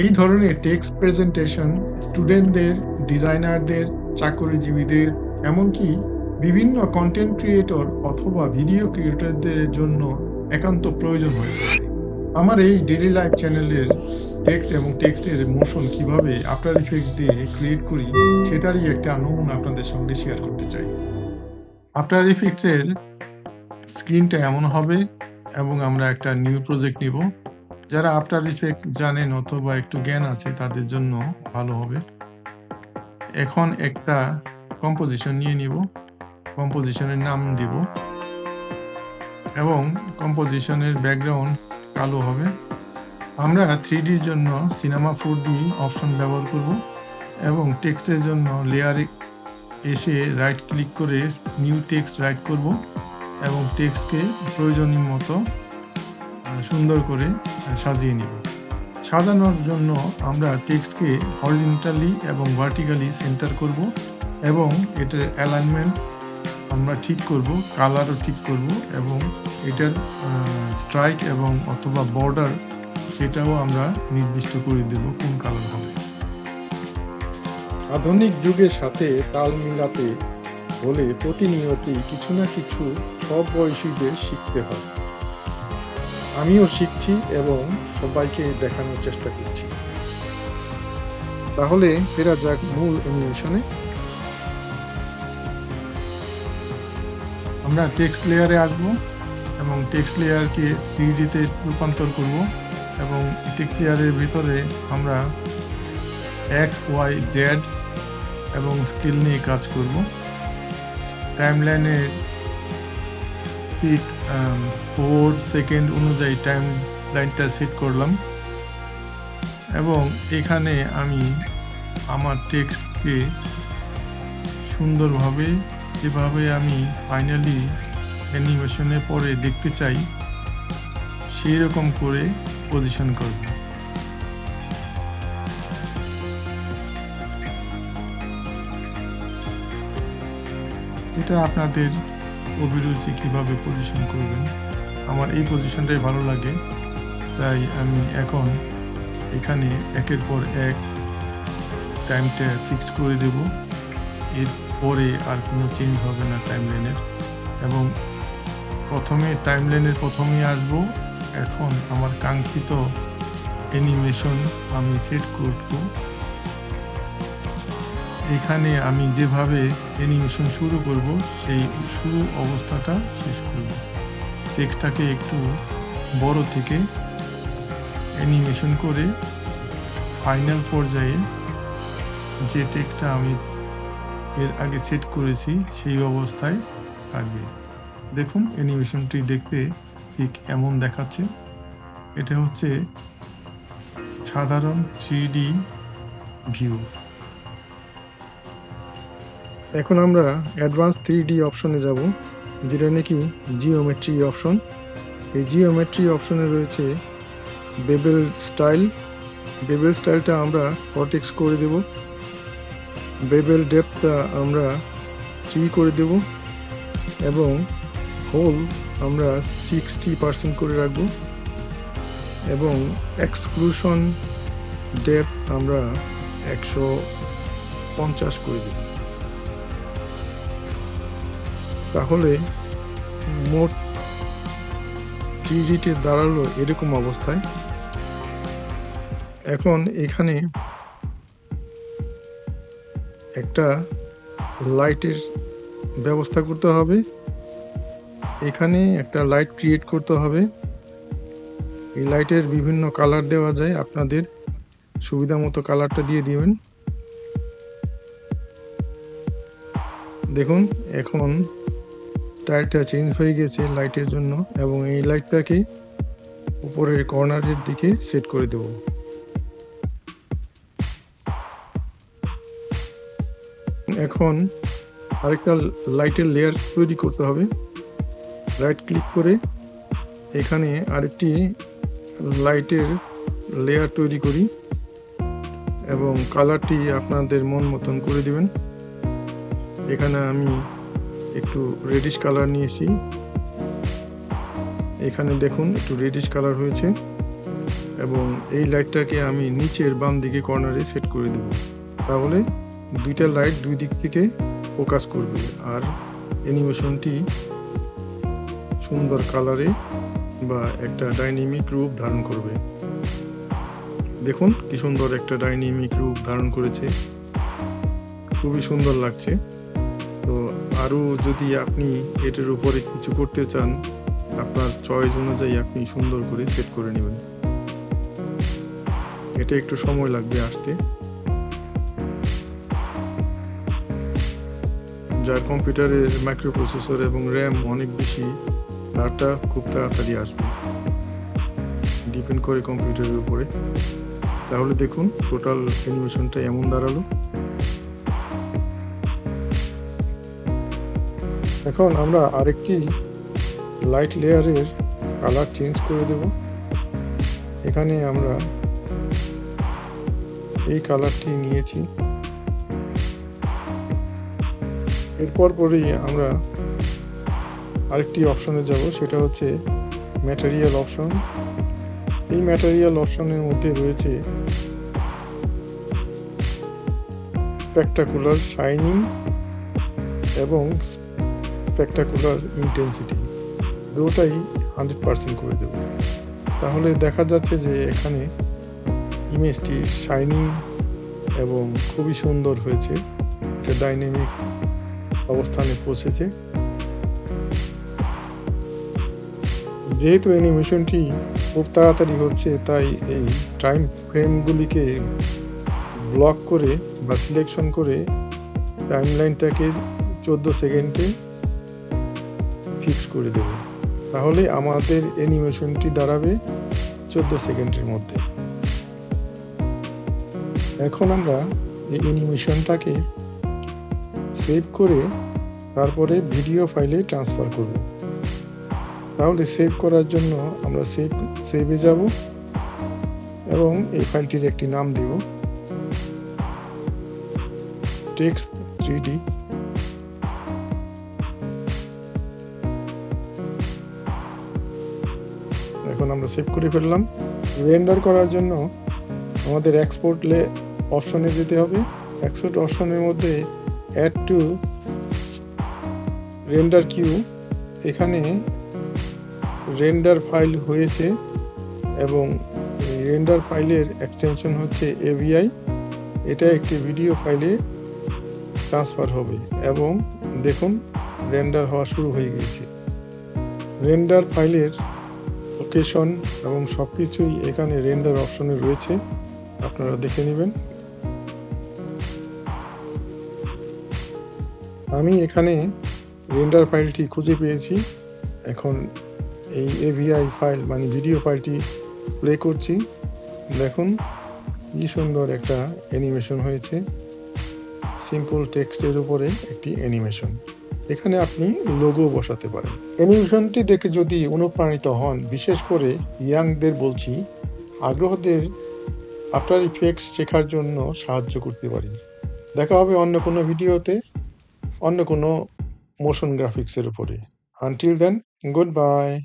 এই ধরনের text presentation স্টুডেন্টদের ডিজাইনারদের চাকরিজীবীদের, এমনকি বিভিন্ন কন্টেন্ট ক্রিয়েটর অথবা ভিডিও ক্রিয়েটরদের জন্য একান্ত প্রয়োজন হয়ে পড়ে। আমার এই ডেইলি লাইফ চ্যানেলের টেক্সট এবং টেক্সটের মোশন কীভাবে আফটার ইফেক্টস দিয়ে ক্রিয়েট করি, সেটারই একটা নমুনা আপনাদের সঙ্গে শেয়ার করতে চাই। আফটার ইফেক্টসের স্ক্রিনটা এমন হবে এবং আমরা একটা নিউ প্রজেক্ট নিব। যারা আফটার ইফেক্টস জানেন অথবা একটু জ্ঞান আছে, তাদের জন্য ভালো হবে। এখন একটা কম্পোজিশন নিয়ে নিব। কম্পোজিশনের নাম দিব। এবং কম্পোজিশনের ব্যাকগ্রাউন্ড কালো হবে। আমরা থ্রি ডির জন্য সিনেমা ফোর ডি অপশন ব্যবহার করব এবং টেক্সটের জন্য লেয়ারে এসে রাইট ক্লিক করে নিউ টেক্সট রাইট করব এবং টেক্সটকে প্রয়োজনীয় মতো সুন্দর করে সাজিয়ে নিব। সাজানোর জন্য আমরা টেক্সটকে হরিজেন্টালি এবং ভার্টিক্যালি সেন্টার করব এবং এটার অ্যালাইনমেন্ট আমরা ঠিক করব কালারও ঠিক করব এবং এটার স্ট্রাইক এবং অথবা বর্ডার সেটাও আমরা নির্দিষ্ট করে দেব কোন কালার হবে। আধুনিক যুগের সাথে তাল মিলাতে হলে প্রতিনিয়তই কিছু না কিছু সব বয়সীদের শিখতে হয়। আমিও শিখছি এবং সবাইকে দেখানোর চেষ্টা করছি। তাহলে ফেরা যাক মূল অ্যানিমেশনে। আমরা টেক্সট লেয়ারে আসব এবং টেক্সট লেয়ারকে পিডিতে রূপান্তর করব এবং টেক্সট লেয়ারের ভিতরে আমরা এক্স, ওয়াই, জেড এবং স্কিল নিয়ে কাজ করব। টাইমলাইনে ঠিক ফোর সেকেন্ড অনুযায়ী টাইম লাইনটা সেট করলাম। এবং এখানে আমি আমার টেক্সটকে সুন্দরভাবে যেভাবে আমি ফাইনালি অ্যানিমেশনে পরে দেখতে চাই সেই রকম করে পজিশন করব। এটা আপনাদের অভিরুচি কীভাবে পজিশন করবেন? আমার এই পজিশনটাই ভালো লাগে। তাই আমি এখন এখানে একের পর এক টাইমটা ফিক্সড করে দেব। এরপরে আর কোনো চেঞ্জ হবে না টাইম লাইনের এবং প্রথমে টাইম লাইনের প্রথমেই আসব। এখন আমার কাঙ্ক্ষিত অ্যানিমেশন আমি সেট করব। এখানে আমি যেভাবে অ্যানিমেশন শুরু করব, সেই শুরু অবস্থাটা শেষ করব। টেক্সটটাকে একটু বড় থেকে অ্যানিমেশন করে ফাইনাল পর্যায়ে যে টেক্সটটা আমি এর আগে সেট করেছি, সেই অবস্থায় থাকবে। দেখুন অ্যানিমেশনটি দেখতে ঠিক এমন দেখাচ্ছে। এটা হচ্ছে সাধারণ থ্রি ভিউ এখন আমরা অ্যাডভান্স থ্রি ডি অপশনে যাব, যেটা নাকি জিওমেট্রি অপশন এই জিওমেট্রি অপশনে রয়েছে বেবেল স্টাইল বেবেল স্টাইলটা আমরা কটেক্স করে দেব। বেবেল ডেপটা আমরা থ্রি করে দেব। এবং হোল আমরা সিক্সটি পার্সেন্ট করে রাখব। এবং এক্সক্লুশন ডেপ আমরা একশো পঞ্চাশ করে দেব। তাহলে মোট থ্রিডিতে দাঁড়াল এরকম অবস্থায়। এখন এখানে একটা লাইটের ব্যবস্থা করতে হবে। এখানে একটা লাইট ক্রিয়েট করতে হবে। এই লাইটের বিভিন্ন কালার দেওয়া যায়, আপনাদের সুবিধা মতো কালারটা দিয়ে দিবেন। দেখুন, এখন স্টাইলটা চেঞ্জ হয়ে গেছে লাইটের জন্য এবং এই লাইটটাকে উপরের কর্নারের দিকে সেট করে দেব। এখন আরেকটা লাইটের লেয়ার তৈরি করতে হবে। রাইট ক্লিক করে এখানে আরেকটি লাইটের লেয়ার তৈরি করি এবং কালারটি আপনাদের মন মতন করে দিবেন। এখানে আমি একটু রেডিশ কালার নিয়েছি। এখানে দেখুন, একটু রেডিশ কালার হয়েছে এবং এই লাইটটাকে আমি নিচের বাম দিকে কর্নারে সেট করে দেব। তাহলে দুইটা লাইট দুই দিক থেকে ফোকাস করবে আর অ্যানিমেশনটি সুন্দর কালারে বা একটা ডাইনামিক রূপ ধারণ করবে। দেখুন, কি সুন্দর একটা ডাইনামিক রূপ ধারণ করেছে। খুবই সুন্দর লাগছে। তো আরও যদি আপনি এটার উপরে কিছু করতে চান, আপনার চয়েস অনুযায়ী আপনি সুন্দর করে সেট করে নেবেন। এটা একটু সময় লাগবে আসতে। যার কম্পিউটারের মাইক্রোপ্রসেসর এবং র্যাম অনেক বেশি, তারটা খুব তাড়াতাড়ি আসবে। ডিপেন্ড করে কম্পিউটারের উপরে। তাহলে দেখুন টোটাল অ্যানিমেশনটা এমন দাঁড়াল। এখন আমরা আরেকটি লাইট লেয়ারের কালার চেঞ্জ করে দেব। এখানে আমরা এই কালারটি নিয়েছি। এরপর পরেই আমরা আরেকটি অপশনে যাব, সেটা হচ্ছে ম্যাটেরিয়াল অপশন এই ম্যাটেরিয়াল অপশনের মধ্যে রয়েছে স্পেকটাকুলার শাইনিং এবং স্পেকটাকুলার ইন্টেন্সিটি দুটাই হান্ড্রেড পারসেন্ট করে দেব। তাহলে দেখা যাচ্ছে যে এখানে ইমেজটি শাইনিং এবং খুবই সুন্দর হয়েছে, একটা ডাইনামিক অবস্থানে পৌঁছেছে। যেহেতু অ্যানিমেশনটি খুব তাড়াতাড়ি হচ্ছে, তাই এই টাইম ফ্রেমগুলিকে ব্লক করে বা সিলেকশন করে টাইম লাইনটাকে চোদ্দ সেকেন্ডে ফিক্স করে দেব। তাহলে আমাদের অ্যানিমেশনটি দাঁড়াবে চোদ্দ সেকেন্ডের মধ্যে। এখন আমরা এই অ্যানিমেশনটাকে সেভ করে তারপরে ভিডিও ফাইলে ট্রান্সফার করব। তাহলে সেভ করার জন্য আমরা সেভ সেভে যাব এবং এই ফাইলটির একটি নাম দেব। টেক্সট থ্রি এখন আমরা সেভ করে ফেললাম। রেন্ডার করার জন্য আমাদের এক্সপোর্ট লে অপশনে যেতে হবে। এক্সপোর্ট অপশনের মধ্যে অ্যাড টু রেন্ডার কিউ এখানে রেন্ডার ফাইল হয়েছে এবং রেন্ডার ফাইলের এক্সটেনশন হচ্ছে এভিআই এটা একটি ভিডিও ফাইলে ট্রান্সফার হবে এবং দেখুন রেন্ডার হওয়া শুরু হয়ে গিয়েছে। রেন্ডার ফাইলের লোকেশন এবং সব কিছুই এখানে রেন্ডার অপশনে রয়েছে। আপনারা দেখে নেবেন। আমি এখানে রেন্ডার ফাইলটি খুঁজে পেয়েছি। এখন এই এভিআই ফাইল মানে ভিডিও ফাইলটি প্লে করছি। দেখুন, কি সুন্দর একটা অ্যানিমেশন হয়েছে। সিম্পল টেক্সটের উপরে একটি অ্যানিমেশন এখানে আপনি লোগো বসাতে পারেন। টেলিভিশনটি দেখে যদি অনুপ্রাণিত হন, বিশেষ করে ইয়াংদের বলছি, আগ্রহদের আফটার ইফেক্টস শেখার জন্য সাহায্য করতে পারি। দেখা হবে অন্য কোনো ভিডিওতে, অন্য কোনো মোশন গ্রাফিক্সের উপরে। আনটিল দেন গুড বাই